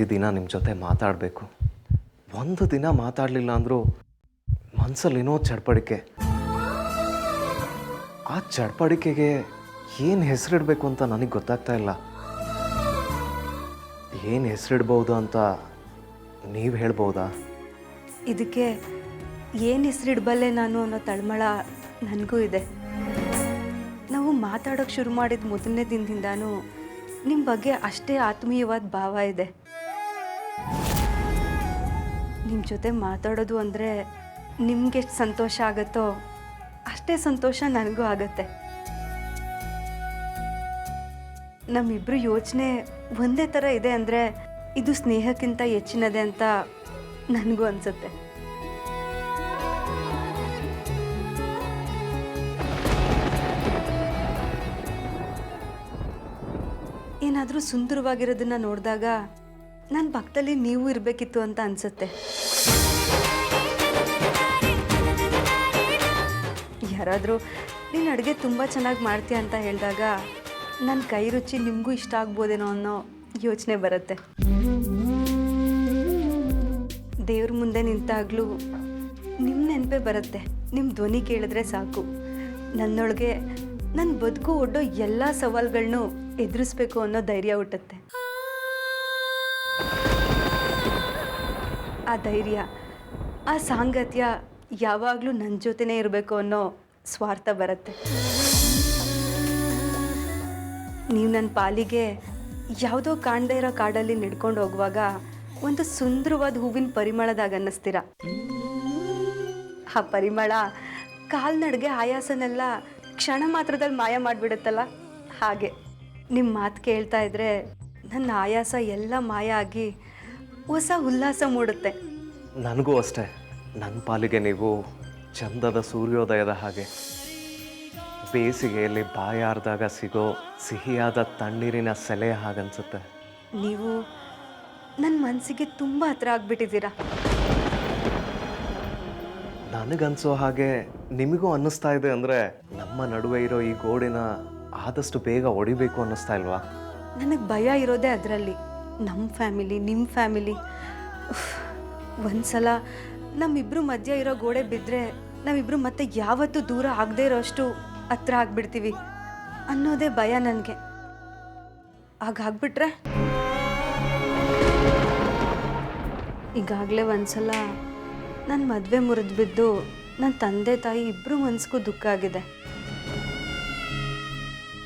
ಪ್ರತಿದಿನ ನಿಮ್ಮ ಜೊತೆ ಮಾತಾಡಬೇಕು. ಒಂದು ದಿನ ಮಾತಾಡಲಿಲ್ಲ ಅಂದರೂ ಮನಸ್ಸಲ್ಲಿ ಏನೋ ಚಡ್ಪಡಿಕೆ. ಆ ಚಡ್ಪಡಿಕೆಗೆ ಏನು ಹೆಸರಿಡಬೇಕು ಅಂತ ನನಗೆ ಗೊತ್ತಾಗ್ತಾ ಇಲ್ಲ. ಏನು ಹೆಸರಿಡ್ಬೋದು ಅಂತ ನೀವು ಹೇಳ್ಬೋದಾ? ಇದಕ್ಕೆ ಏನು ಹೆಸರಿಡಬಲ್ಲೆ ನಾನು ಅನ್ನೋ ತಳಮಳ ನನಗೂ ಇದೆ. ನಾವು ಮಾತಾಡೋಕ್ಕೆ ಶುರು ಮಾಡಿದ ಮೊದಲನೇ ದಿನದಿಂದಾನು ನಿಮ್ಮ ಬಗ್ಗೆ ಅಷ್ಟೇ ಆತ್ಮೀಯವಾದ ಭಾವ ಇದೆ. ನಿಮ್ಮ ಜೊತೆ ಮಾತಾಡೋದು ಅಂದರೆ ನಿಮ್ಗೆಷ್ಟು ಸಂತೋಷ ಆಗುತ್ತೋ ಅಷ್ಟೇ ಸಂತೋಷ ನನಗೂ ಆಗುತ್ತೆ. ನಮ್ಮಿಬ್ಬರು ಯೋಚನೆ ಒಂದೇ ಥರ ಇದೆ ಅಂದರೆ ಇದು ಸ್ನೇಹಕ್ಕಿಂತ ಹೆಚ್ಚಿನದೆ ಅಂತ ನನಗೂ ಅನಿಸುತ್ತೆ. ಏನಾದರೂ ಸುಂದರವಾಗಿರೋದನ್ನ ನೋಡಿದಾಗ ನನ್ನ ಪಕ್ಕದಲ್ಲಿ ನೀವು ಇರಬೇಕಿತ್ತು ಅಂತ ಅನಿಸುತ್ತೆ. ಯಾರಾದರೂ, ನೀನು ಅಡುಗೆ ತುಂಬ ಚೆನ್ನಾಗಿ ಮಾಡ್ತೀಯ ಅಂತ ಹೇಳಿದಾಗ ನನ್ನ ಕೈ ರುಚಿ ನಿಮಗೂ ಇಷ್ಟ ಆಗ್ಬೋದೇನೋ ಅನ್ನೋ ಯೋಚನೆ ಬರುತ್ತೆ. ದೇವ್ರ ಮುಂದೆ ನಿಂತಾಗಲೂ ನಿಮ್ಮ ನೆನಪೇ ಬರುತ್ತೆ. ನಿಮ್ಮ ಧ್ವನಿ ಕೇಳಿದ್ರೆ ಸಾಕು. ನನ್ನೊಳಗೆ ನನ್ನ ಬದುಕು ಒಡ್ಡೋ ಎಲ್ಲ ಸವಾಲುಗಳನ್ನೂ ಎದುರಿಸ್ಬೇಕು ಅನ್ನೋ ಧೈರ್ಯ ಹುಟ್ಟುತ್ತೆ. ಆ ಧೈರ್ಯ, ಆ ಸಾಂಗತ್ಯ ಯಾವಾಗಲೂ ನನ್ನ ಜೊತೆನೇ ಇರಬೇಕು ಅನ್ನೋ ಸ್ವಾರ್ಥ ಬರುತ್ತೆ. ನೀವು ನನ್ನ ಪಾಲಿಗೆ ಯಾವುದೋ ಕಾಣದೇ ಇರೋ ಕಾಡಲ್ಲಿ ನಡ್ಕೊಂಡು ಹೋಗುವಾಗ ಒಂದು ಸುಂದರವಾದ ಹೂವಿನ ಪರಿಮಳದಾಗ ಅನ್ನಿಸ್ತೀರ. ಆ ಪರಿಮಳ ಕಾಲ್ನಡ್ಗೆ ಆಯಾಸನೆಲ್ಲ ಕ್ಷಣ ಮಾತ್ರದಲ್ಲಿ ಮಾಯ ಮಾಡಿಬಿಡುತ್ತಲ್ಲ? ಹಾಗೆ. ನಿಮ್ಮ ಮಾತು ಕೇಳ್ತಾ ಇದ್ರೆ ನನ್ನ ಆಯಾಸ ಎಲ್ಲ ಮಾಯ ಆಗಿ ಹೊಸ ಉಲ್ಲಾಸ ಮೂಡುತ್ತೆ. ನನಗೂ ಅಷ್ಟೇ. ನನ್ನ ಪಾಲಿಗೆ ನೀವು ಚಂದದ ಸೂರ್ಯೋದಯದ ಹಾಗೆ. ಬೇಸಿಗೆಯಲ್ಲಿ ಬಾಯಾರ್ದಾಗ ಸಿಗೋ ಸಿಹಿಯಾದ ತಣ್ಣೀರಿನ ಸೆಲೆ ಹಾಗನ್ಸುತ್ತೆ. ನೀವು ನನ್ನ ಮನಸ್ಸಿಗೆ ತುಂಬ ಹತ್ರ ಆಗ್ಬಿಟ್ಟಿದ್ದೀರಾ? ನನಗನ್ಸೋ ಹಾಗೆ ನಿಮಗೂ ಅನ್ನಿಸ್ತಾ ಇದೆ ಅಂದರೆ ನಮ್ಮ ನಡುವೆ ಇರೋ ಈ ಗೋಡಿನ ಆದಷ್ಟು ಬೇಗ ಹೊಡಿಬೇಕು ಅನ್ನಿಸ್ತಾ ಇಲ್ವಾ? ನನಗೆ ಭಯ ಇರೋದೇ ಅದರಲ್ಲಿ. ನಮ್ಮ ಫ್ಯಾಮಿಲಿ ನಿಮ್ಮ ಫ್ಯಾಮಿಲಿ. ಒಂದ್ಸಲ ನಮ್ಮಿಬ್ರು ಮಧ್ಯ ಇರೋ ಗೋಡೆ ಬಿದ್ದರೆ ನಾವಿಬ್ರು ಮತ್ತೆ ಯಾವತ್ತೂ ದೂರ ಆಗದೇ ಇರೋಷ್ಟು ಹತ್ರ ಆಗ್ಬಿಡ್ತೀವಿ ಅನ್ನೋದೇ ಭಯ ನನಗೆ. ಹಾಗಾಗ್ಬಿಟ್ರೆ? ಈಗಾಗಲೇ ಒಂದ್ಸಲ ನನ್ನ ಮದುವೆ ಮುರಿದು ಬಿದ್ದು ನನ್ನ ತಂದೆ ತಾಯಿ ಇಬ್ಬರು ಮನ್ಸಿಗೂ ದುಃಖ ಆಗಿದೆ.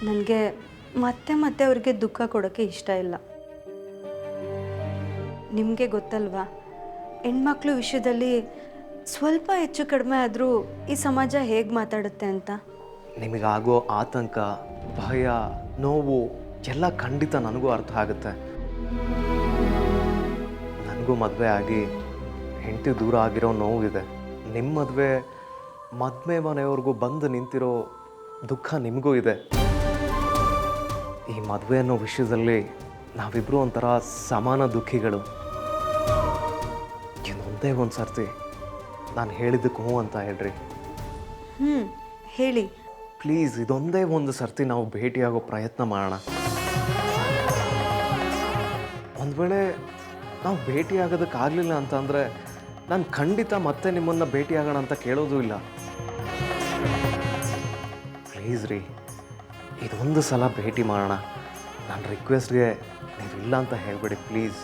ನನಗೆ ಮತ್ತೆ ಮತ್ತೆ ಅವ್ರಿಗೆ ದುಃಖ ಕೊಡೋಕ್ಕೆ ಇಷ್ಟ ಇಲ್ಲ. ನಿಮಗೆ ಗೊತ್ತಲ್ವಾ? ಹೆಣ್ಮಕ್ಳು ವಿಷಯದಲ್ಲಿ ಸ್ವಲ್ಪ ಹೆಚ್ಚು ಕಡಿಮೆ ಆದರೂ ಈ ಸಮಾಜ ಹೇಗೆ ಮಾತಾಡುತ್ತೆ ಅಂತ? ನಿಮಗಾಗೋ ಆತಂಕ, ಭಯ, ನೋವು ಎಲ್ಲ ಖಂಡಿತ ನನಗೂ ಅರ್ಥ ಆಗುತ್ತೆ. ನನಗೂ ಮದುವೆ ಆಗಿ ಹೆಂಡತಿ ದೂರ ಆಗಿರೋ ನೋವಿದೆ. ನಿಮ್ಮ ಮದುವೆ ಮದುವೆ ಮನೆಯವ್ರಿಗೂ ಬಂದು ನಿಂತಿರೋ ದುಃಖ ನಿಮಗೂ ಇದೆ. ಈ ಮದುವೆ ಅನ್ನೋ ವಿಷಯದಲ್ಲಿ ನಾವಿಬ್ಬರು ಒಂಥರ ಸಮಾನ ದುಃಖಿಗಳು. ಇನ್ನೊಂದೇ ಒಂದು ಸರ್ತಿ ನಾನು ಹೇಳಿದ್ದಕ್ಕೆ ಹ್ಞೂ ಅಂತ ಹೇಳ್ರಿ. ಹ್ಞೂ ಹೇಳಿ. ಪ್ಲೀಸ್ ಇದೊಂದೇ ಒಂದು ಸರ್ತಿ ನಾವು ಭೇಟಿಯಾಗೋ ಪ್ರಯತ್ನ ಮಾಡೋಣ. ಒಂದು ವೇಳೆ ನಾವು ಭೇಟಿಯಾಗೋದಕ್ಕಾಗಲಿಲ್ಲ ಅಂತಂದರೆ ನಾನು ಖಂಡಿತ ಮತ್ತೆ ನಿಮ್ಮನ್ನು ಭೇಟಿಯಾಗೋಣ ಅಂತ ಕೇಳೋದು ಇಲ್ಲ. ಪ್ಲೀಸ್ ರೀ ಇದೊಂದು ಸಲ ಭೇಟಿ ಮಾಡೋಣ. ನನ್ನ ರಿಕ್ವೆಸ್ಟ್ಗೆ ನೀವಿಲ್ಲ ಅಂತ ಹೇಳ್ಬೇಡಿ ಪ್ಲೀಸ್.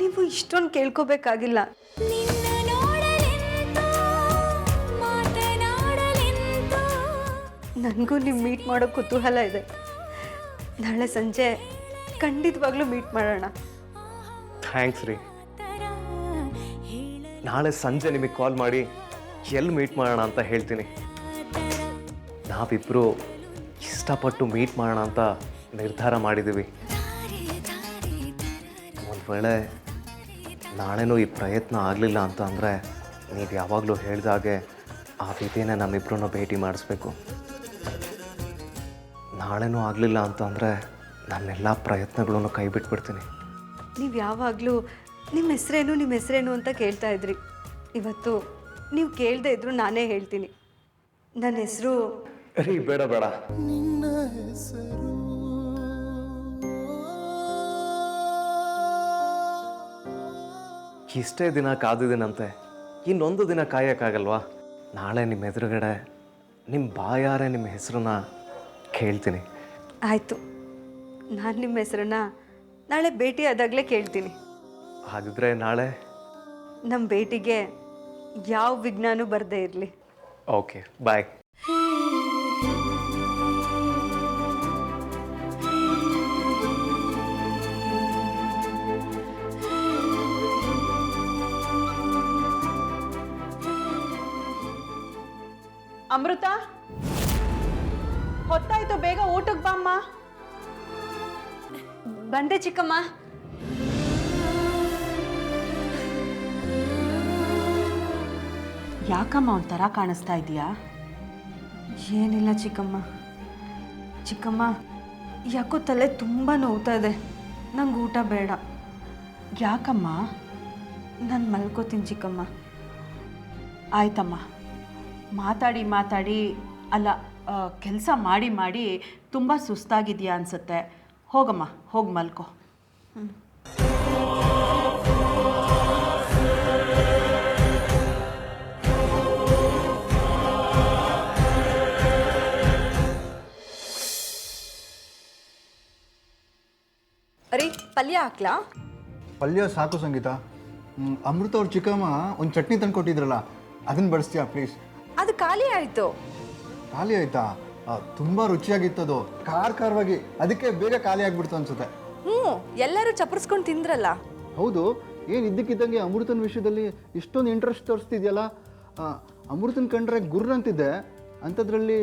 ನೀವು ಇಷ್ಟೊಂದು ಕೇಳ್ಕೋಬೇಕಾಗಿಲ್ಲ. ನನಗೂ ನಿಮ್ಮ ಮೀಟ್ ಮಾಡೋ ಕುತೂಹಲ ಇದೆ. ನಾಳೆ ಸಂಜೆ ಖಂಡಿತವಾಗ್ಲೂ ಮೀಟ್ ಮಾಡೋಣ. ಥ್ಯಾಂಕ್ಸ್ ರೀ. ನಾಳೆ ಸಂಜೆ ನಿಮಗೆ ಕಾಲ್ ಮಾಡಿ ಎಲ್ಲಿ ಮೀಟ್ ಮಾಡೋಣ ಅಂತ ಹೇಳ್ತೀನಿ. ನಾವಿಬ್ಬರು ಇಷ್ಟಪಟ್ಟು ಮೀಟ್ ಮಾಡೋಣ ಅಂತ ನಿರ್ಧಾರ ಮಾಡಿದ್ದೀವಿ ಒಂದು ವೇಳೆ ನಾಳೆನೂ ಈ ಪ್ರಯತ್ನ ಆಗಲಿಲ್ಲ ಅಂತ ಅಂದರೆ ನೀವು ಯಾವಾಗಲೂ ಹೇಳಿದಾಗೆ ಆ ವಿಧಿನೇ ನಮ್ಮಿಬ್ಬರನ್ನ ಭೇಟಿ ಮಾಡಿಸ್ಬೇಕು. ನಾಳೆನೂ ಆಗಲಿಲ್ಲ ಅಂತ ಅಂದರೆ ನನ್ನೆಲ್ಲ ಪ್ರಯತ್ನಗಳನ್ನು ಕೈ ಬಿಟ್ಬಿಡ್ತೀನಿ. ನೀವು ಯಾವಾಗಲೂ ನಿಮ್ಮ ಹೆಸರೇನು ನಿಮ್ಮ ಹೆಸರೇನು ಅಂತ ಕೇಳ್ತಾ ಇದ್ರಿ. ಇವತ್ತು ನೀವು ಕೇಳದೆ ಇದ್ರು ನಾನೇ ಹೇಳ್ತೀನಿ. ನನ್ನ ಹೆಸರು ರೀ ಬೇಡ ಬೇಡ. ಇಷ್ಟೇ ದಿನ ಕಾದಿದ್ದೀನಂತೆ ಇನ್ನೊಂದು ದಿನ ಕಾಯೋಕ್ಕಾಗಲ್ವಾ? ನಾಳೆ ನಿಮ್ಮ ಎದುರುಗಡೆ ನಿಮ್ಮ ಬಾಯಾರೆ ನಿಮ್ಮ ಹೆಸರನ್ನ ಕೇಳ್ತೀನಿ. ಆಯಿತು. ನಾನು ನಿಮ್ಮ ಹೆಸರನ್ನ ನಾಳೆ ಭೇಟಿ ಆದಾಗಲೇ ಕೇಳ್ತೀನಿ. ಹಾಗಿದ್ರೆ ನಾಳೆ? ನಮ್ಮ ಭೇಟಿಗೆ ಯಾವ ವಿಘ್ನನೂ ಬರದೇ ಇರಲಿ. Okay bye. ಅಮೃತ? ಹೊತ್ತಾಯ್ತು ಬೇಗ ಊಟಕ್ಕೆ ಬಾಮ್ಮ. ಬಂದೆ ಚಿಕ್ಕಮ್ಮ. ಯಾಕಮ್ಮ ಒಂಥರ ಕಾಣಿಸ್ತಾ ಇದೆಯಾ? ಏನಿಲ್ಲ ಚಿಕ್ಕಮ್ಮ. ಚಿಕ್ಕಮ್ಮ ಯಾಕೋ ತಲೆ ತುಂಬ ನೋವ್ತಾ ಇದೆ. ನಂಗೆ ಊಟ ಬೇಡ. ಯಾಕಮ್ಮ? ನಾನು ಮಲ್ಕೋತೀನಿ ಚಿಕ್ಕಮ್ಮ. ಆಯ್ತಮ್ಮ. ಮಾತಾಡಿ ಮಾತಾಡಿ. ಅಲ್ಲ ಕೆಲಸ ಮಾಡಿ ಮಾಡಿ ತುಂಬ ಸುಸ್ತಾಗಿದೆಯಾ ಅನ್ಸುತ್ತೆ. ಹೋಗಮ್ಮ ಹೋಗಿ ಮಲ್ಕೋ. ಅರೆ ಪಲ್ಯ ಹಾಕ್ಲಾ? ಪಲ್ಯ ಸಾಕು ಸಂಗೀತ. ಅಮೃತ ಅವ್ರ ಚಿಕ್ಕಮ್ಮ ಒಂದು ಚಟ್ನಿ ತಂದು ಕೊಟ್ಟಿದ್ರಲ್ಲ ಅದನ್ನ ಬಳಸ್ತೀಯಾ ಪ್ಲೀಸ್ ಅದು ಖಾಲಿ ಆಯಿತು. ಖಾಲಿ ಆಯ್ತಾ? ತುಂಬ ರುಚಿಯಾಗಿತ್ತದು. ಖಾರ ಖಾರವಾಗಿ. ಅದಕ್ಕೆ ಬೇಗ ಖಾಲಿ ಆಗ್ಬಿಡ್ತು ಅನ್ಸುತ್ತೆ. ಹ್ಞೂ ಎಲ್ಲರೂ ಚಪ್ಪರ್ಸ್ಕೊಂಡು ತಿಂದ್ರಲ್ಲ. ಹೌದು ಏನು ಇದ್ದಕ್ಕಿದ್ದಂಗೆ ಅಮೃತನ ವಿಷಯದಲ್ಲಿ ಇಷ್ಟೊಂದು ಇಂಟ್ರೆಸ್ಟ್ ತೋರಿಸ್ತಿದ್ಯಲ್ಲ? ಅಮೃತನ್ ಕಂಡ್ರೆ ಗುರ್ರ ಅಂತಿದ್ದೆ. ಅಂಥದ್ರಲ್ಲಿ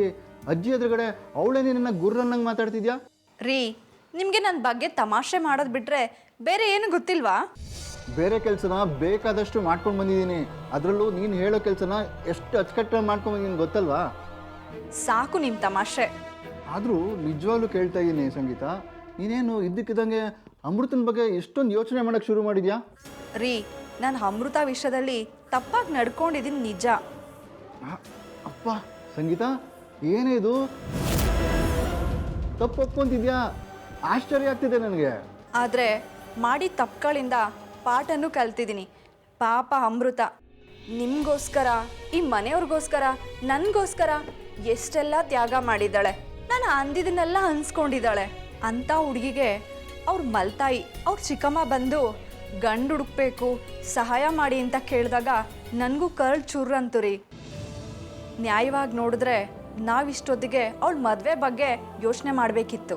ಅಜ್ಜಿ ಎದುರುಗಡೆ ಅವಳೇ ನಿನ್ನ ಗುರ್ರನ್ನಂಗೆ ಮಾತಾಡ್ತಿದ್ಯಾ? ರೀ ನಿಮಗೆ ನನ್ನ ಬಗ್ಗೆ ತಮಾಷೆ ಮಾಡೋದು ಬಿಟ್ರೆ ಬೇರೆ ಏನು ಗೊತ್ತಿಲ್ವಾ? ಬೇರೆ ಕೆಲಸನ ಬೇಕಾದಷ್ಟು ಮಾಡ್ಕೊಂಡು ಬಂದಿದ್ದೀನಿ. ಅದರಲ್ಲೂ ನೀನು ಹೇಳೋ ಕೆಲಸನ ಎಷ್ಟು ಅಚ್ಚುಕಟ್ಟಾಗಿ ಮಾಡ್ಕೊಂಡು ಬಂದಿದ್ದೀನಿ ಗೊತ್ತಲ್ವಾ? ಸಾಕು ನಿಮ್ಮ ತಮಾಷೆ. ಆದರೂ ನಿಜವಾಗ್ಲೂ ಕೇಳ್ತಾ ಇದ್ದೀನಿ ಸಂಗೀತ. ನೀನೇನು ಇದ್ದಕ್ಕಿದ್ದಂಗೆ ಅಮೃತನ ಬಗ್ಗೆ ಎಷ್ಟೊಂದು ಯೋಚನೆ ಮಾಡೋಕ್ಕೆ ಶುರು ಮಾಡಿದ್ಯಾ? ರೀ ನಾನು ಅಮೃತ ವಿಷಯದಲ್ಲಿ ತಪ್ಪಾಗಿ ನಡ್ಕೊಂಡಿದ್ದೀನಿ ನಿಜ. ಆ, ಅಪ್ಪ ಸಂಗೀತ ಏನೇ ಇದು? ತಪ್ಪು ಒಪ್ಕೊಂತಿದ್ಯಾ? ಆಶ್ಚರ್ಯ ಆಗ್ತಿದೆ ನನಗೆ. ಆದರೆ ಮಾಡಿ ತಪ್ಪುಗಳಿಂದ ಪಾಠನೂ ಕಲ್ತಿದ್ದೀನಿ ಪಾಪ ಅಮೃತ. ನಿಮಗೋಸ್ಕರ ಈ ಮನೆಯವ್ರಿಗೋಸ್ಕರ ನನಗೋಸ್ಕರ ಎಷ್ಟೆಲ್ಲ ತ್ಯಾಗ ಮಾಡಿದ್ದಾಳೆ. ನಾನು ಅಂದಿದ್ದನ್ನೆಲ್ಲ ಅನ್ಸ್ಕೊಂಡಿದ್ದಾಳೆ ಅಂಥ ಹುಡುಗಿಗೆ ಅವ್ರ ಮಲ್ತಾಯಿ, ಅವ್ರ ಚಿಕ್ಕಮ್ಮ ಬಂದು, ಗಂಡು ಹುಡುಕ್ಬೇಕು, ಸಹಾಯ ಮಾಡಿ ಅಂತ ಕೇಳಿದಾಗ ನನಗೂ ಕರ್ಳ್ ಚೂರು ಅಂತು ರೀ. ನ್ಯಾಯವಾಗಿ ನೋಡಿದ್ರೆ ನಾವಿಷ್ಟೊತ್ತಿಗೆ ಅವಳ ಮದುವೆ ಬಗ್ಗೆ ಯೋಚನೆ ಮಾಡಬೇಕಿತ್ತು.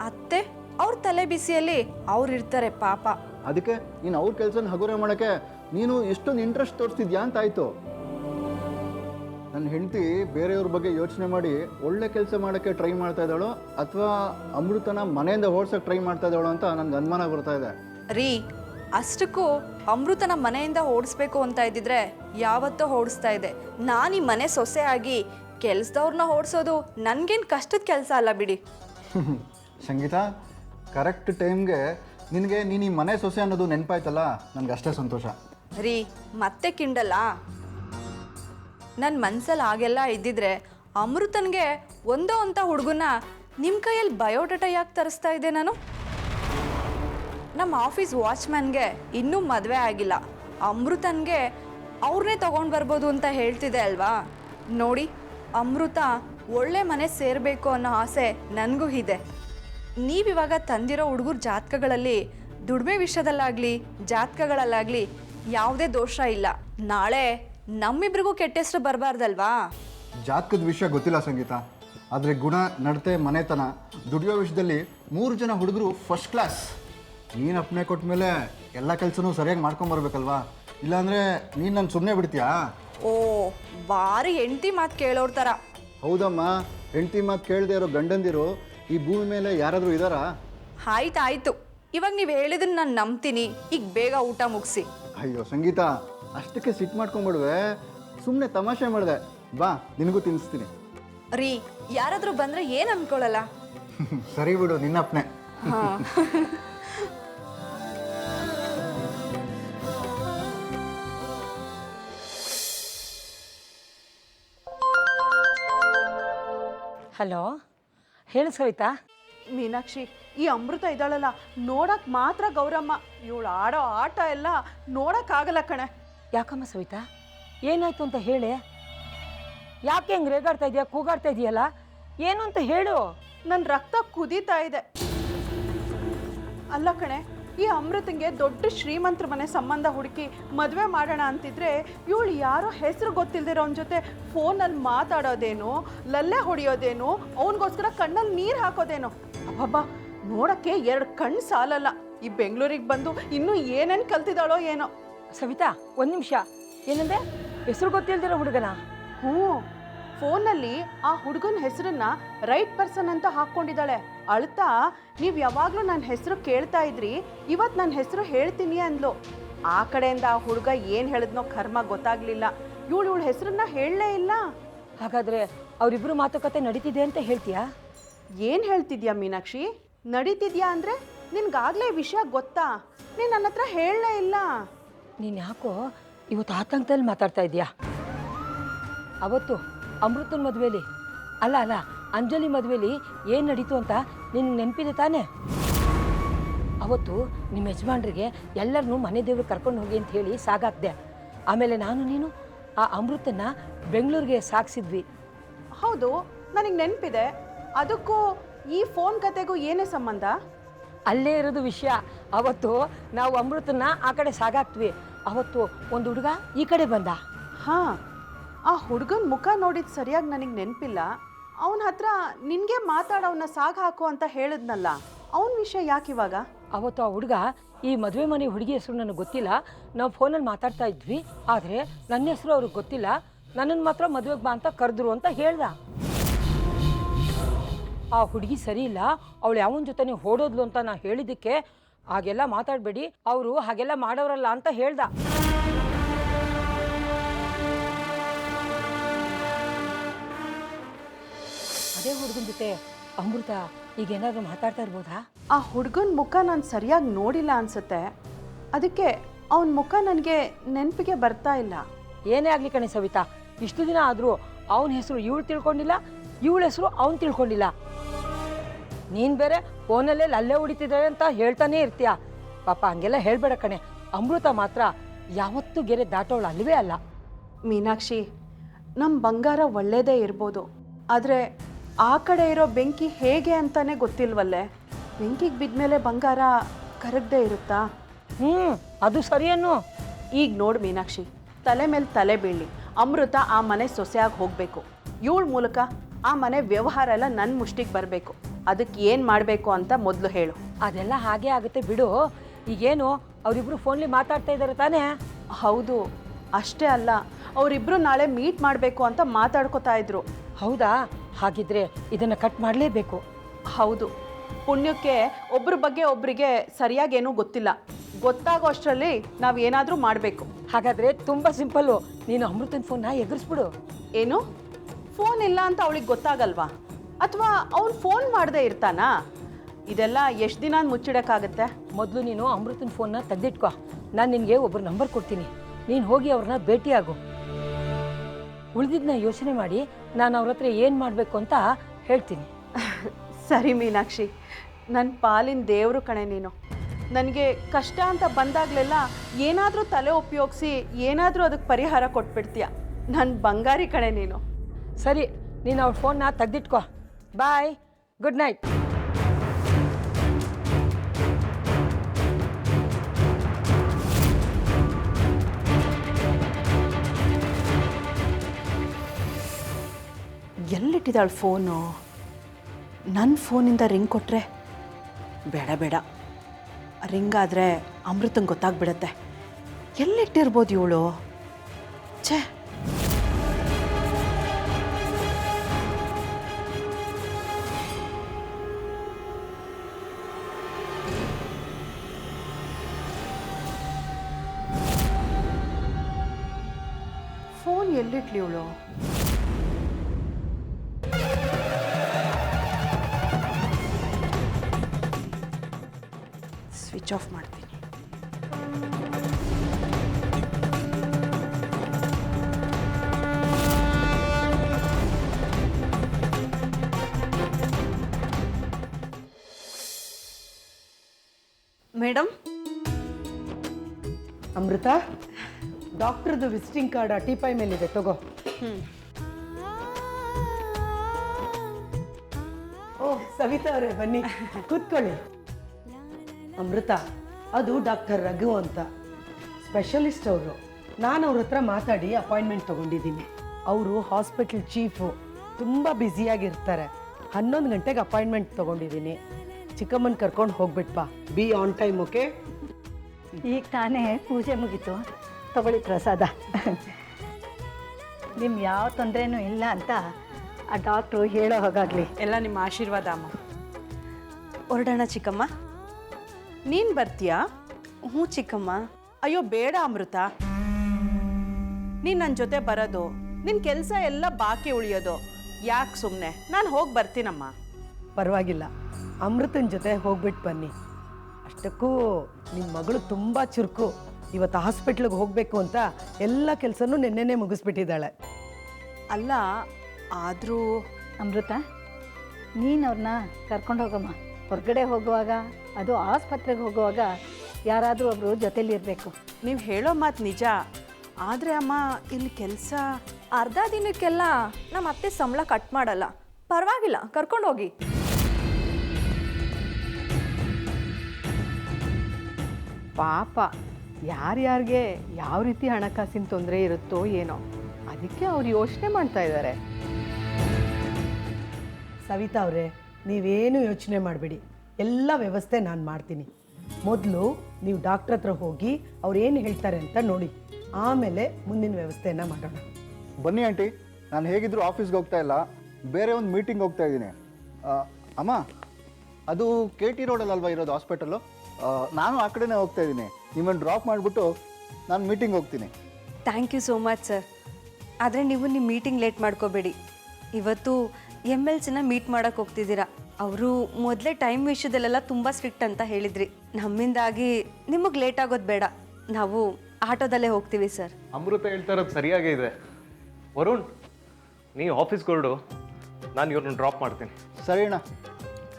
ಅತ್ತೆ, ಅವ್ರ ತಲೆ ಬಿಸಿಯಲ್ಲಿ ಅವ್ರು ಇರ್ತಾರೆ ಪಾಪ. ಅದಕ್ಕೆ ನೀನು ಅವ್ರ ಕೆಲಸನ ಹಗುರ ಮಾಡೋಕ್ಕೆ ನೀನು ಎಷ್ಟೊಂದು ಇಂಟ್ರೆಸ್ಟ್ ತೋರಿಸ್ತಿದ್ಯಾ ಅಂತ ನನ್ನ ಹೆಂಡತಿ ಬೇರೆಯವ್ರ ಬಗ್ಗೆ ಯೋಚನೆ ಮಾಡಿ ಒಳ್ಳೆ ಕೆಲಸ ಮಾಡೋಕ್ಕೆ ಟ್ರೈ ಮಾಡ್ತಾ ಇದ್ದಾಳೋ ಅಥವಾ ಅಮೃತನ ಮನೆಯಿಂದ ಓಡ್ಸೋಕೆ ಟ್ರೈ ಮಾಡ್ತಾ ಇದ್ದಾಳೋ ಅಂತ ನನಗೆ ಅನುಮಾನ ಬರ್ತಾ ಇದೆ. ರೀ ಅಷ್ಟಕ್ಕೂ ಅಮೃತನ ಮನೆಯಿಂದ ಓಡಿಸ್ಬೇಕು ಅಂತ ಇದ್ದಿದ್ರೆ ಯಾವತ್ತೋ ಓಡಿಸ್ತಾ ಇದೆ. ನಾನು ಈ ಮನೆ ಸೊಸೆ ಆಗಿ ಕೆಲಸದವ್ರನ್ನ ಓಡಿಸೋದು ನನಗೇನು ಕಷ್ಟದ ಕೆಲಸ ಅಲ್ಲ ಬಿಡಿ. ಸಂಗೀತ ಕರೆಕ್ಟ್ ಟೈಮ್ಗೆ ನಿನಗೆ ನೀನು ಈ ಮನೆ ಸೊಸೆ ಅನ್ನೋದು ನೆನಪಾಯ್ತಲ್ಲ? ನನಗೆ ಅಷ್ಟೇ ಸಂತೋಷ. ರೀ ಮತ್ತೆ ಕಿಂಡಲ್ಲ ನನ್ನ ಮನಸ್ಸಲ್ಲಿ ಹಾಗೆಲ್ಲ ಇದ್ದಿದ್ರೆ ಅಮೃತನ್ಗೆ ಒಂದೋ ಅಂತ ಹುಡುಗನ ನಿಮ್ಮ ಕೈಯಲ್ಲಿ ಬಯೋಡಾಟಾ ಯಾಕೆ ತರಿಸ್ತಾ ಇದ್ದೆ ನಾನು? ನಮ್ಮ ಆಫೀಸ್ ವಾಚ್ಮ್ಯಾನ್ಗೆ ಇನ್ನೂ ಮದುವೆ ಆಗಿಲ್ಲ. ಅಮೃತನ್ಗೆ ಅವ್ರನ್ನೇ ತಗೊಂಡು ಬರ್ಬೋದು ಅಂತ ಹೇಳ್ತಿದೆ ಅಲ್ವಾ? ನೋಡಿ, ಅಮೃತ ಒಳ್ಳೆ ಮನೆ ಸೇರಬೇಕು ಅನ್ನೋ ಆಸೆ ನನಗೂ ಇದೆ. ನೀವಿವಾಗ ತಂದಿರೋ ಹುಡುಗರ ಜಾತಕಗಳಲ್ಲಿ ದುಡಿಮೆ ವಿಷಯದಲ್ಲಾಗಲಿ, ಜಾತಕಗಳಲ್ಲಾಗಲಿ ಯಾವುದೇ ದೋಷ ಇಲ್ಲ. ನಾಳೆ ನಮ್ಮಿಬ್ರಿಗೂ ಕೆಟ್ಟ ಹೆಸರು ಬರಬಾರ್ದಲ್ವಾ? ಜಾತಕದ ವಿಷಯ ಗೊತ್ತಿಲ್ಲ ಸಂಗೀತ. ಆದರೆ ಗುಣ ನಡತೆ ಮನೆತನ ದುಡಿಯೋ ವಿಷಯದಲ್ಲಿ ಮೂರು ಜನ ಹುಡುಗರು ಫಸ್ಟ್ ಕ್ಲಾಸ್ ನೀನು ಅಪ್ಪನೆ ಕೊಟ್ಟ ಮೇಲೆ ಎಲ್ಲ ಕೆಲಸನೂ ಸರಿಯಾಗಿ ಮಾಡ್ಕೊಂಬರ್ಬೇಕಲ್ವಾ ಇಲ್ಲಾಂದರೆ ನೀನು ನಾನು ಸುಮ್ಮನೆ ಬಿಡ್ತೀಯಾ? ಓ ಭಾರಿ ಹೆಂಡತಿ ಮಾತು ಕೇಳೋರ್ ಥರ ಹೌದಮ್ಮ ಹೆಂಡತಿ ಮಾತು ಕೇಳದೆ ಇರೋ ಗಂಡಂದಿರು ಈ ಭೂಮಿ ಮೇಲೆ ಯಾರಾದರೂ ಇದ್ದಾರಾ ಆಯ್ತು ಆಯಿತು ಇವಾಗ ನೀವು ಹೇಳಿದನ್ನ ನಾನು ನಂಬ್ತೀನಿ ಈಗ ಬೇಗ ಊಟ ಮುಗಿಸಿ. ಅಯ್ಯೋ ಸಂಗೀತ ಅಷ್ಟಕ್ಕೆ ಸಿಟ್ಟು ಮಾಡ್ಕೊಂಬಿಡುವೆ ಸುಮ್ಮನೆ ತಮಾಷೆ ಮಾಡಿದೆ. ಬಾ ನಿನಗೂ ತಿನ್ನಿಸ್ತೀನಿ ರೀ ಯಾರಾದರೂ ಬಂದರೆ ಏನು ಅನ್ಕೊಳಲ್ಲ? ಸರಿ ಬಿಡು ನಿನ್ನಪ್ಪನೆ ಹಲೋ ಹೇಳು ಸವಿತಾ. ಮೀನಾಕ್ಷಿ ಈ ಅಮೃತ ಇದ್ದಾಳಲ್ಲ ನೋಡಕ್ ಮಾತ್ರ ಗೌರಮ್ಮ. ಇವಳು ಆಡೋ ಆಟ ಎಲ್ಲ ನೋಡಕ್ಕಾಗಲ್ಲ ಕಣೆ. ಯಾಕಮ್ಮ ಸವಿತಾ? ಏನಾಯ್ತು ಅಂತ ಹೇಳಿ? ಯಾಕೆ ಹೆಂಗೆ ರೇಗಾಡ್ತಾ ಇದೆಯಾ, ಕೂಗಾಡ್ತಾ ಇದೆಯಲ್ಲ? ಏನು ಅಂತ ಹೇಳು. ನನ್ನ ರಕ್ತ ಕುದೀತಾ ಇದೆ. ಅಲ್ಲ ಕಣೆ, ಈ ಅಮೃತಂಗೆ ದೊಡ್ಡ ಶ್ರೀಮಂತರ ಮನೆ ಸಂಬಂಧ ಹುಡುಕಿ ಮದುವೆ ಮಾಡೋಣ ಅಂತಿದ್ರೆ ಇವಳು ಯಾರೋ ಹೆಸರು ಅವನ ಜೊತೆ ಫೋನಲ್ಲಿ ಮಾತಾಡೋದೇನು, ಲಲ್ಲೆ ಹೊಡೆಯೋದೇನು, ಅವನಿಗೋಸ್ಕರ ಕಣ್ಣಲ್ಲಿ ನೀರು ಹಾಕೋದೇನು? ಅಬ್ಬಬ್ಬಾ, ನೋಡೋಕ್ಕೆ ಎರಡು ಕಣ್ಣು ಸಾಲಲ್ಲ. ಈ ಬೆಂಗಳೂರಿಗೆ ಬಂದು ಇನ್ನೂ ಏನೇನು ಕಲ್ತಿದ್ದಾಳೋ ಏನೋ. ಸವಿತಾ ಒಂದು ನಿಮಿಷ. ಏನಂದೆ? ಹೆಸರು ಗೊತ್ತಿಲ್ದಿರೋ ಹುಡುಗನ? ಹ್ಞೂ. ಫೋನಲ್ಲಿ ಆ ಹುಡುಗನ ಹೆಸರನ್ನ ರೈಟ್ ಪರ್ಸನ್ ಅಂತ ಹಾಕ್ಕೊಂಡಿದ್ದಾಳೆ. ಅಳ್ತಾ ನೀವು ಯಾವಾಗಲೂ ನನ್ನ ಹೆಸರು ಕೇಳ್ತಾ ಇದ್ರಿ ಇವತ್ತು ನನ್ನ ಹೆಸರು ಹೇಳ್ತೀನಿ ಅಂದ್ಲು. ಆ ಕಡೆಯಿಂದ ಆ ಹುಡುಗ ಏನು ಹೇಳಿದ್ನೋ ಕರ್ಮ ಗೊತ್ತಾಗ್ಲಿಲ್ಲ. ಇವಳು ಇವಳ ಹೆಸರನ್ನ ಹೇಳಲೇ ಇಲ್ಲ. ಹಾಗಾದ್ರೆ ಅವರಿಬ್ಬರು ಮಾತುಕತೆ ನಡೀತಿದೆ ಅಂತ ಹೇಳ್ತೀಯಾ? ಏನು ಹೇಳ್ತಿದ್ಯಾ ಮೀನಾಕ್ಷಿ? ನಡೀತಿದ್ಯಾ ಅಂದರೆ ನಿನ್ಗಾಗಲೇ ವಿಷಯ ಗೊತ್ತಾ? ನೀನು ನನ್ನ ಹತ್ರ ಹೇಳಲೇ ಇಲ್ಲ. ನೀನು ಯಾಕೋ ಇವತ್ತು ಆತಂಕದಲ್ಲಿ ಮಾತಾಡ್ತಾ ಇದ್ದೀಯ? ಅವತ್ತು ಅಮೃತನ ಮದುವೆಲಿ, ಅಲ್ಲ ಅಲ್ಲ, ಅಂಜಲಿ ಮದುವೆಲಿ ಏನು ನಡೀತು ಅಂತ ನಿನ್ನ ನೆನಪಿದೆ ತಾನೇ? ಅವತ್ತು ನಿಮ್ಮ ಯಜಮಾನ್ರಿಗೆ ಎಲ್ಲರನ್ನೂ ಮನೆ ದೇವ್ರಿಗೆ ಕರ್ಕೊಂಡು ಹೋಗಿ ಅಂತ ಹೇಳಿ ಸಾಗಾಕ್ದೆ ಆಮೇಲೆ ನಾನು ನೀನು ಆ ಅಮೃತನ ಬೆಂಗಳೂರಿಗೆ ಸಾಗಿಸಿದ್ವಿ. ಹೌದು, ನನಗೆ ನೆನಪಿದೆ. ಅದಕ್ಕೂ ಈ ಫೋನ್ ಕತೆಗೂ ಏನೇ ಸಂಬಂಧ? ಅಲ್ಲೇ ಇರೋದು ವಿಷಯ. ಅವತ್ತು ನಾವು ಅಮೃತನ ಆ ಕಡೆ ಸಾಗಾಕ್ತೀವಿ. ಅವತ್ತು ಒಂದು ಹುಡುಗ ಈ ಕಡೆ ಬಂದ. ಹಾಂ ಆ ಹುಡುಗನ ಮುಖ ನೋಡಿದ ಸರಿಯಾಗಿ ನನಗೆ ನೆನಪಿಲ್ಲ. ಅವನ ಹತ್ರ ನಿನಗೆ ಮಾತಾಡೋವನ್ನ ಸಾಗ ಹಾಕು ಅಂತ ಹೇಳಿದ್ನಲ್ಲ ಅವನ ವಿಷಯ ಯಾಕೆ ಇವಾಗ? ಅವತ್ತು ಆ ಹುಡುಗ ಈ ಮದುವೆ ಮನೆ ಹುಡುಗಿ ಹೆಸರು ನನಗೆ ಗೊತ್ತಿಲ್ಲ. ನಾವು ಫೋನಲ್ಲಿ ಮಾತಾಡ್ತಾ ಇದ್ವಿ. ಆದರೆ ನನ್ನ ಹೆಸರು ಅವ್ರಿಗೆ ಗೊತ್ತಿಲ್ಲ. ನನ್ನನ್ನು ಮಾತ್ರ ಮದುವೆಗೆ ಬಾ ಅಂತ ಕರೆದ್ರು ಅಂತ ಹೇಳ್ದ. ಆ ಹುಡುಗಿ ಸರಿ ಇಲ್ಲ ಅವಳು ಯಾವನ ಜೊತೆ ಓಡೋದ್ಲು ಅಂತ ನಾ ಹೇಳಿದ್ದಕ್ಕೆ ಹಾಗೆಲ್ಲ ಮಾತಾಡಬೇಡಿ ಅವರು ಹಾಗೆಲ್ಲ ಮಾಡೋರಲ್ಲ ಅಂತ ಹೇಳ್ದ. ಅದೇ ಹುಡುಗನ ಜೊತೆ ಅಮೃತ ಈಗ ಏನಾದರೂ ಮಾತಾಡ್ತಾ ಇರ್ಬೋದಾ? ಆ ಹುಡುಗನ ಮುಖ ನಾನು ಸರಿಯಾಗಿ ನೋಡಿಲ್ಲ ಅನ್ಸುತ್ತೆ. ಅದಕ್ಕೆ ಅವನ ಮುಖ ನನಗೆ ನೆನಪಿಗೆ ಬರ್ತಾ ಇಲ್ಲ. ಏನೇ ಆಗಲಿ ಕಣೆ ಸವಿತಾ ಇಷ್ಟು ದಿನ ಆದರೂ ಅವನ ಹೆಸರು ಇವಳು ತಿಳ್ಕೊಂಡಿಲ್ಲ ಇವಳ ಹೆಸರು ಅವನು ತಿಳ್ಕೊಂಡಿಲ್ಲ. ನೀನು ಬೇರೆ ಫೋನಲ್ಲೇ ಅಲ್ಲೇ ಹೊಡಿತಿದ್ದಾರೆ ಅಂತ ಹೇಳ್ತಾನೆ ಇರ್ತೀಯ. ಪಾಪ ಹಂಗೆಲ್ಲ ಹೇಳ್ಬೇಡ ಕಣೆ. ಅಮೃತ ಮಾತ್ರ ಯಾವತ್ತೂ ಗೆರೆ ದಾಟೋಳು ಅಲ್ವೇ ಅಲ್ಲ. ಮೀನಾಕ್ಷಿ ನಮ್ಮ ಬಂಗಾರ ಒಳ್ಳೇದೇ ಇರ್ಬೋದು. ಆದರೆ ಆ ಕಡೆ ಇರೋ ಬೆಂಕಿ ಹೇಗೆ ಅಂತಾನೆ ಗೊತ್ತಿಲ್ವಲ್ಲೇ? ಬೆಂಕಿಗೆ ಬಿದ್ಮೇಲೆ ಬಂಗಾರ ಕರಗದೆ ಇರುತ್ತಾ? ಹ್ಞೂ ಅದು ಸರಿಯನ್ನು ಈಗ ನೋಡು ಮೀನಾಕ್ಷಿ ತಲೆ ಮೇಲೆ ತಲೆ ಬೀಳಿ ಅಮೃತ ಆ ಮನೆ ಸೊಸೆಯಾಗಿ ಹೋಗಬೇಕು. ಇವಳ ಮೂಲಕ ಆ ಮನೆ ವ್ಯವಹಾರ ಎಲ್ಲ ನನ್ನ ಮುಷ್ಟಿಗೆ ಬರಬೇಕು. ಅದಕ್ಕೆ ಏನು ಮಾಡಬೇಕು ಅಂತ ಮೊದಲು ಹೇಳು. ಅದೆಲ್ಲ ಹಾಗೆ ಆಗುತ್ತೆ ಬಿಡು. ಈಗೇನು ಅವರಿಬ್ರು ಫೋನ್ಲಿ ಮಾತಾಡ್ತಾ ಇದ್ದಾರೆ ತಾನೇ? ಹೌದು ಅಷ್ಟೇ ಅಲ್ಲ ಅವರಿಬ್ಬರು ನಾಳೆ ಮೀಟ್ ಮಾಡಬೇಕು ಅಂತ ಮಾತಾಡ್ಕೋತಾ ಇದ್ರು. ಹೌದಾ? ಹಾಗಿದ್ರೆ ಇದನ್ನು ಕಟ್ ಮಾಡಲೇಬೇಕು. ಹೌದು ಪುಣ್ಯಕ್ಕೆ ಒಬ್ಬರ ಬಗ್ಗೆ ಒಬ್ಬರಿಗೆ ಸರಿಯಾಗೇನೂ ಗೊತ್ತಿಲ್ಲ. ಗೊತ್ತಾಗೋ ಅಷ್ಟರಲ್ಲಿ ನಾವು ಏನಾದರೂ ಮಾಡಬೇಕು. ಹಾಗಾದ್ರೆ ತುಂಬ ಸಿಂಪಲ್ಲು ನೀನು ಅಮೃತನ ಫೋನ್ನ ಎಗರಿಸ್ಬಿಡು. ಏನು? ಫೋನ್ ಇಲ್ಲ ಅಂತ ಅವಳಿಗೆ ಗೊತ್ತಾಗಲ್ವಾ? ಅಥವಾ ಅವ್ನು ಫೋನ್ ಮಾಡದೇ ಇರ್ತಾನಾ? ಇದೆಲ್ಲ ಎಷ್ಟು ದಿನ ಮುಚ್ಚಿಡೋಕ್ಕಾಗತ್ತೆ? ಮೊದಲು ನೀನು ಅಮೃತನ ಫೋನ್ನ ತೆಗೆದಿಟ್ಕೊ. ನಾನು ನಿನಗೆ ಒಬ್ಬರು ನಂಬರ್ ಕೊಡ್ತೀನಿ. ನೀನು ಹೋಗಿ ಅವ್ರನ್ನ ಭೇಟಿಯಾಗು ಉಳಿದಿದ್ದನ್ನ ಯೋಚನೆ ಮಾಡಿ ನಾನು ಅವ್ರ ಹತ್ರ ಏನು ಮಾಡಬೇಕು ಅಂತ ಹೇಳ್ತೀನಿ. ಸರಿ ಮೀನಾಕ್ಷಿ. ನನ್ನ ಪಾಲಿನ ದೇವರು ಕಣೆ ನೀನು. ನನಗೆ ಕಷ್ಟ ಅಂತ ಬಂದಾಗಲೆಲ್ಲ ಏನಾದರೂ ತಲೆ ಉಪಯೋಗಿಸಿ ಏನಾದರೂ ಅದಕ್ಕೆ ಪರಿಹಾರ ಕೊಟ್ಬಿಡ್ತೀಯ. ನನ್ನ ಬಂಗಾರಿ ಕಣೆ ನೀನು. ಸರಿ ನೀನು ಅವ್ರ ಫೋನ್ನ ತೆಗೆದಿಟ್ಕೋ. ಬಾಯ್ ಗುಡ್ ನೈಟ್ ಎಲ್ಲಿಟ್ಟಿದ್ದಾಳು ಫೋನು? ನನ್ನ ಫೋನಿಂದ ರಿಂಗ್ ಕೊಟ್ಟರೆ ಬೇಡ ಬೇಡ. ರಿಂಗ್ ಆದರೆ ಅಮೃತಂಗೆ ಗೊತ್ತಾಗ್ಬಿಡತ್ತೆ. ಎಲ್ಲಿಟ್ಟಿರ್ಬೋದು ಇವಳು? ಛೇ. ಎಲ್ಲಿಟ್ಲಿ ಇವಳು? ಸ್ವಿಚ್ ಆಫ್ ಮಾಡ್ತೀನಿ. ಮೇಡಮ್ ಅಮೃತ? ಡಾಕ್ಟ್ರದ್ದು ವಿಸಿಟಿಂಗ್ ಕಾರ್ಡ್ ಆ ಟೀಪಾಯ್ ಮೇಲಿದೆ, ತಗೋ. ಓ, ಸವಿತಾ ಅವರೇ, ಬನ್ನಿ. ಕೂತ್ಕೊಳ್ಳಿ. ಅಮೃತ, ಅದು ಡಾಕ್ಟರ್ ರಘು ಅಂತ. ಸ್ಪೆಷಲಿಸ್ಟ್ ಅವರು. ನಾನು ಅವ್ರ ಹತ್ರ ಮಾತಾಡಿ ಅಪಾಯಿಂಟ್ಮೆಂಟ್ ತಗೊಂಡಿದ್ದೀನಿ. ಅವರು ಹಾಸ್ಪಿಟಲ್ ಚೀಫು. ತುಂಬ ಬ್ಯುಸಿಯಾಗಿರ್ತಾರೆ. ಹನ್ನೊಂದು ಗಂಟೆಗೆ ಅಪಾಯಿಂಟ್ಮೆಂಟ್ ತಗೊಂಡಿದ್ದೀನಿ. ಚಿಕ್ಕಮ್ಮನ ಕರ್ಕೊಂಡು ಹೋಗ್ಬಿಟ್ಪಾ ಬಿ ಆನ್ ಟೈಮ್, ಓಕೆ? ಈಗ ತಾನೇ ಪೂಜೆ ಮುಗೀತು. ತಗೊಳ್ಳಿ ಪ್ರಸಾದ. ನಿಮ್ಗೆ ಯಾವ ತೊಂದರೆನೂ ಇಲ್ಲ ಅಂತ ಆ ಡಾಕ್ಟ್ರು ಹೇಳೋ ಹಾಗಾಗಲಿ. ಎಲ್ಲ ನಿಮ್ಮ ಆಶೀರ್ವಾದ ಅಮ್ಮ. ಹೊರಡೋಣ ಚಿಕ್ಕಮ್ಮ. ನೀನು ಬರ್ತೀಯಾ? ಹ್ಞೂ ಚಿಕ್ಕಮ್ಮ. ಅಯ್ಯೋ ಬೇಡ ಅಮೃತ. ನೀನು ನನ್ನ ಜೊತೆ ಬರೋದು ನಿನ್ನ ಕೆಲಸ ಎಲ್ಲ ಬಾಕಿ ಉಳಿಯೋದು. ಯಾಕೆ ಸುಮ್ಮನೆ ನಾನು ಹೋಗಿ ಬರ್ತೀನಮ್ಮ. ಪರವಾಗಿಲ್ಲ. ಅಮೃತನ ಜೊತೆ ಹೋಗ್ಬಿಟ್ಟು ಬನ್ನಿ. ಅಷ್ಟಕ್ಕೂ ನಿಮ್ಮ ಮಗಳು ತುಂಬ ಚುರುಕು. ಇವತ್ತು ಹಾಸ್ಪಿಟ್ಲಿಗೆ ಹೋಗಬೇಕು ಅಂತ ಎಲ್ಲ ಕೆಲಸನೂ ನೆನ್ನೆನೇ ಮುಗಿಸ್ಬಿಟ್ಟಿದ್ದಾಳೆ. ಅಲ್ಲ ಆದರೂ ಅಮೃತ ನೀನು ಅವ್ರನ್ನ ಕರ್ಕೊಂಡು ಹೋಗಮ್ಮ. ಹೊರಗಡೆ ಹೋಗುವಾಗ ಅದು ಆಸ್ಪತ್ರೆಗೆ ಹೋಗುವಾಗ ಯಾರಾದರೂ ಒಬ್ಬರು ಜೊತೆಲಿರಬೇಕು. ನೀವು ಹೇಳೋ ಮಾತು ನಿಜ. ಆದರೆ ಅಮ್ಮ ಇಲ್ಲಿ ಕೆಲಸ ಅರ್ಧ ದಿನಕ್ಕೆಲ್ಲ ನಮ್ಮ ಅತ್ತೆ ಸಂಬಳ ಕಟ್ ಮಾಡಲ್ಲ. ಪರವಾಗಿಲ್ಲ ಕರ್ಕೊಂಡು ಹೋಗಿ. ಪಾಪ. ಯಾರ್ಯಾರಿಗೆ ಯಾವ ರೀತಿ ಹಣಕಾಸಿನ ತೊಂದರೆ ಇರುತ್ತೋ ಏನೋ ಅದಕ್ಕೆ ಅವ್ರು ಯೋಚನೆ ಮಾಡ್ತಾ ಇದ್ದಾರೆ. ಸವಿತಾ ಅವರೇ ನೀವೇನು ಯೋಚನೆ ಮಾಡಬೇಡಿ. ಎಲ್ಲ ವ್ಯವಸ್ಥೆ ನಾನು ಮಾಡ್ತೀನಿ. ಮೊದಲು ನೀವು ಡಾಕ್ಟ್ರ್ ಹತ್ರ ಹೋಗಿ ಅವ್ರು ಏನು ಹೇಳ್ತಾರೆ ಅಂತ ನೋಡಿ. ಆಮೇಲೆ ಮುಂದಿನ ವ್ಯವಸ್ಥೆಯನ್ನು ಮಾಡೋಣ. ಬನ್ನಿ ಆಂಟಿ ನಾನು ಹೇಗಿದ್ರು ಆಫೀಸ್ಗೆ ಹೋಗ್ತಾ ಇಲ್ಲ ಬೇರೆ ಒಂದು ಮೀಟಿಂಗ್ ಹೋಗ್ತಾ ಇದ್ದೀನಿ. ಅಮ್ಮ ಅದು ಕೆ ಟಿ ರೋಡಲ್ಲಲ್ವಾ ಇರೋದು ಹಾಸ್ಪಿಟಲು ನಾನು ಆ ಕಡೆನೇ ಹೋಗ್ತಾ ಇದ್ದೀನಿ. ನಿಮ್ಮನ್ನು ಡ್ರಾಪ್ ಮಾಡಿಬಿಟ್ಟು ನಾನು ಮೀಟಿಂಗ್ ಹೋಗ್ತೀನಿ. Thank you so much sir ಆದರೆ ನೀವು ನಿಮ್ಮ ಮೀಟಿಂಗ್ ಲೇಟ್ ಮಾಡ್ಕೋಬೇಡಿ. ಇವತ್ತು ಎಂ ಎಲ್ ಸಿನ ಮೀಟ್ ಮಾಡೋಕ್ಕೆ ಹೋಗ್ತಿದ್ದೀರಾ. ಅವರು ಮೊದಲೇ ಟೈಮ್ ವಿಷಯದಲ್ಲೆಲ್ಲ ತುಂಬ ಸ್ಟ್ರಿಕ್ಟ್ ಅಂತ ಹೇಳಿದ್ರಿ. ನಮ್ಮಿಂದಾಗಿ ನಿಮಗೆ ಲೇಟ್ ಆಗೋದು ಬೇಡ. ನಾವು ಆಟೋದಲ್ಲೇ ಹೋಗ್ತೀವಿ ಸರ್ ಅಮೃತ ಹೇಳ್ತಾ ಇರೋದು ಸರಿಯಾಗೇ ಇದೆ. ವರುಣ್ ನೀ ಆಫೀಸ್ ಹೊರಡು. ನಾನು ಇವ್ರನ್ನ ಡ್ರಾಪ್ ಮಾಡ್ತೀನಿ. ಸರಿ ಅಣ್ಣ.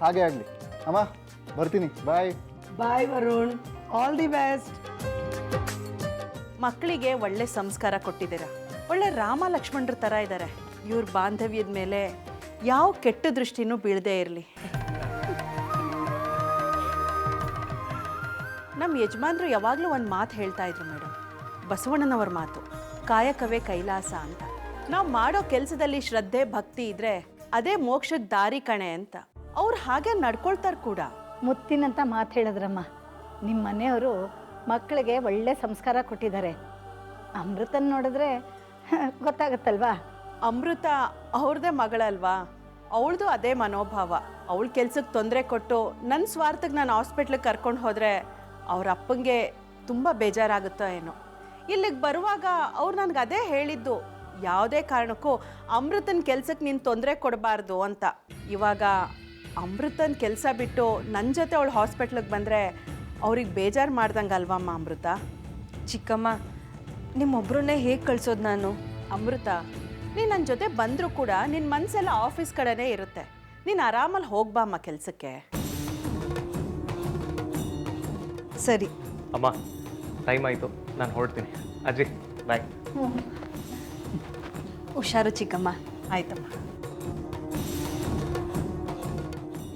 ಹಾಗೆ ಆಗಲಿ. ಅಮ್ಮ ಬರ್ತೀನಿ. Bye bye Varun all the best ಮಕ್ಕಳಿಗೆ ಒಳ್ಳೆ ಸಂಸ್ಕಾರ ಕೊಟ್ಟಿದ್ದೀರ? ಒಳ್ಳೆ ರಾಮ ಲಕ್ಷ್ಮಣರ ಥರ ಇದ್ದಾರೆ ಇವ್ರ ಬಾಂಧವ್ಯದ ಮೇಲೆ ಯಾವ ಕೆಟ್ಟ ದೃಷ್ಟಿನೂ ಬೀಳದೇ ಇರಲಿ. ನಮ್ಮ ಯಜಮಾನ್ರು ಯಾವಾಗಲೂ ಒಂದು ಮಾತು ಹೇಳ್ತಾ ಇದ್ರು ಮೇಡಮ್ ಬಸವಣ್ಣನವ್ರ ಮಾತು, ಕಾಯಕವೇ ಕೈಲಾಸ ಅಂತ. ನಾವು ಮಾಡೋ ಕೆಲಸದಲ್ಲಿ ಶ್ರದ್ಧೆ, ಭಕ್ತಿ ಇದ್ರೆ ಅದೇ ಮೋಕ್ಷದ ದಾರಿ ಕಣೆ ಅಂತ. ಅವ್ರು ಹಾಗೆ ನಡ್ಕೊಳ್ತಾರೆ ಕೂಡ. ಮುತ್ತಿನಂತ ಮಾತು ಹೇಳಿದ್ರಮ್ಮ. ನಿಮ್ಮ ಮನೆಯವರು ಮಕ್ಕಳಿಗೆ ಒಳ್ಳೆ ಸಂಸ್ಕಾರ ಕೊಟ್ಟಿದ್ದಾರೆ. ಅಮೃತನ್ ನೋಡಿದ್ರೆ ಗೊತ್ತಾಗತ್ತಲ್ವಾ? ಅಮೃತ ಅವ್ರದೇ ಮಗಳಲ್ವಾ? ಅವಳದು ಅದೇ ಮನೋಭಾವ. ಅವಳ ಕೆಲ್ಸಕ್ಕೆ ತೊಂದರೆ ಕೊಟ್ಟು ನನ್ನ ಸ್ವಾರ್ಥಕ್ಕೆ ನಾನು ಹಾಸ್ಪಿಟ್ಲಿಗೆ ಕರ್ಕೊಂಡು ಹೋದರೆ ಅವ್ರ ಅಪ್ಪಂಗೆ ತುಂಬ ಬೇಜಾರಾಗುತ್ತೋ ಏನೋ. ಇಲ್ಲಿಗೆ ಬರುವಾಗ ಅವ್ರು ನನಗೆ ಅದೇ ಹೇಳಿದ್ದು. ಯಾವುದೇ ಕಾರಣಕ್ಕೂ ಅಮೃತನ ಕೆಲ್ಸಕ್ಕೆ ನೀನು ತೊಂದರೆ ಕೊಡಬಾರ್ದು ಅಂತ. ಇವಾಗ ಅಮೃತನ ಕೆಲಸ ಬಿಟ್ಟು ನನ್ನ ಜೊತೆ ಅವಳು ಹಾಸ್ಪಿಟ್ಲಿಗೆ ಬಂದರೆ ಅವ್ರಿಗೆ ಬೇಜಾರು ಮಾಡ್ದಂಗೆ ಅಲ್ವಮ್ಮ ಅಮೃತ? ಚಿಕ್ಕಮ್ಮ ನಿಮ್ಮೊಬ್ಬರನ್ನೇ ಹೇಗೆ ಕಳಿಸೋದು ನಾನು? ಅಮೃತ ನೀನು ನನ್ನ ಜೊತೆ ಬಂದರೂ ಕೂಡ ನಿನ್ನ ಮನಸ್ಸೆಲ್ಲ ಆಫೀಸ್ ಕಡೆನೇ ಇರುತ್ತೆ. ನೀನು ಆರಾಮಲ್ಲಿ ಹೋಗ್ಬಾಮ್ಮ ಕೆಲಸಕ್ಕೆ. ಸರಿ. ಅಮ್ಮ ಟೈಮ್ ಆಯಿತು. ನಾನು ಹೊರಡ್ತೀನಿ. ಅಜ್ಜಿ ಬಾಯ್. ಹುಷಾರು ಚಿಕ್ಕಮ್ಮ. ಆಯ್ತಮ್ಮ.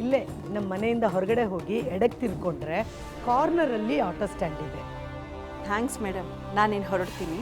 ಇಲ್ಲೇ ನಮ್ಮ ಮನೆಯಿಂದ ಹೊರಗಡೆ ಹೋಗಿ ಎಡಕ್ಕೆ ತಿರ್ಕೊಂಡ್ರೆ ಕಾರ್ನರಲ್ಲಿ ಆಟೋ ಸ್ಟ್ಯಾಂಡ್ ಇದೆ. ಥ್ಯಾಂಕ್ಸ್ ಮೇಡಮ್ ನಾನೇನು ಹೊರಡ್ತೀನಿ?